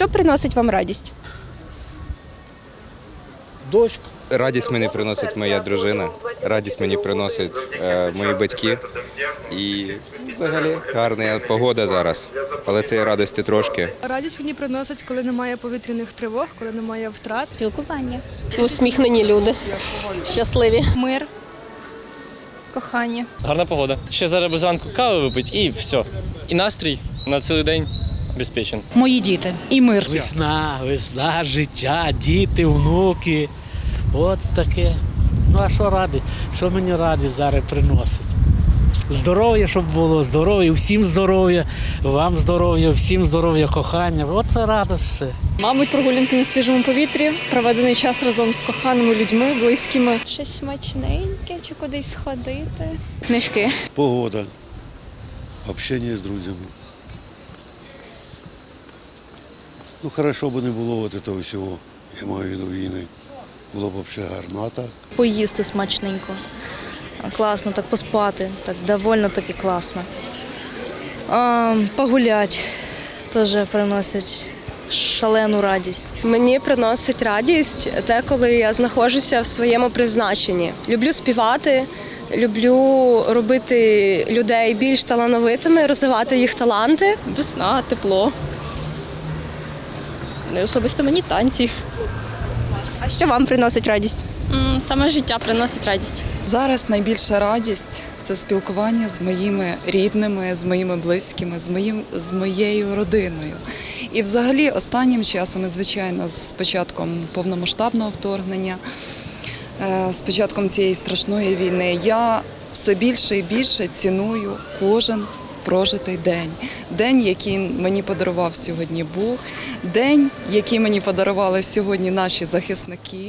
Що приносить вам радість? Дочка. Радість мені приносить моя дружина, радість мені приносять е, мої батьки. І взагалі гарна погода зараз, але цієї радості трошки. Радість мені приносить, коли немає повітряних тривог, коли немає втрат. Спілкування. Усміхнені люди. Щасливі. Мир, кохання. Гарна погода. Ще зараз без ранку кави випить і все. І настрій на цілий день безпечен. Мої діти і мир. Весна, весна, життя, діти, внуки. От таке. Ну а що радить? Що мені радість зараз приносить? Здоров'я, щоб було, здоров'я, всім здоров'я, вам здоров'я, всім здоров'я, кохання. Оце радість все. Мабуть, прогулянки на свіжому повітрі, проведений час разом з коханими людьми, близькими. Щось смачненьке чи кудись сходити. Книжки. Погода, общення з друзями. Ну, хорошо би не було от цього всього, я маю в виду війни. Було б взагалі гарно, а так. Поїсти смачненько. Класно, так поспати. Так довольно таки класно. А, погулять теж приносять шалену радість. Мені приносить радість те, коли я знаходжуся в своєму призначенні. Люблю співати, люблю робити людей більш талановитими, розвивати їх таланти. Весна, тепло. Особисто мені танці. А що вам приносить радість? Саме життя приносить радість. Зараз найбільша радість це спілкування з моїми рідними, з моїми близькими, з моїм з моєю родиною. І взагалі останнім часом, і, звичайно, з початком повномасштабного вторгнення, е, з початком цієї страшної війни, я все більше і більше ціную кожен прожитий день. День, який мені подарував сьогодні Бог, день, який мені подарували сьогодні наші захисники.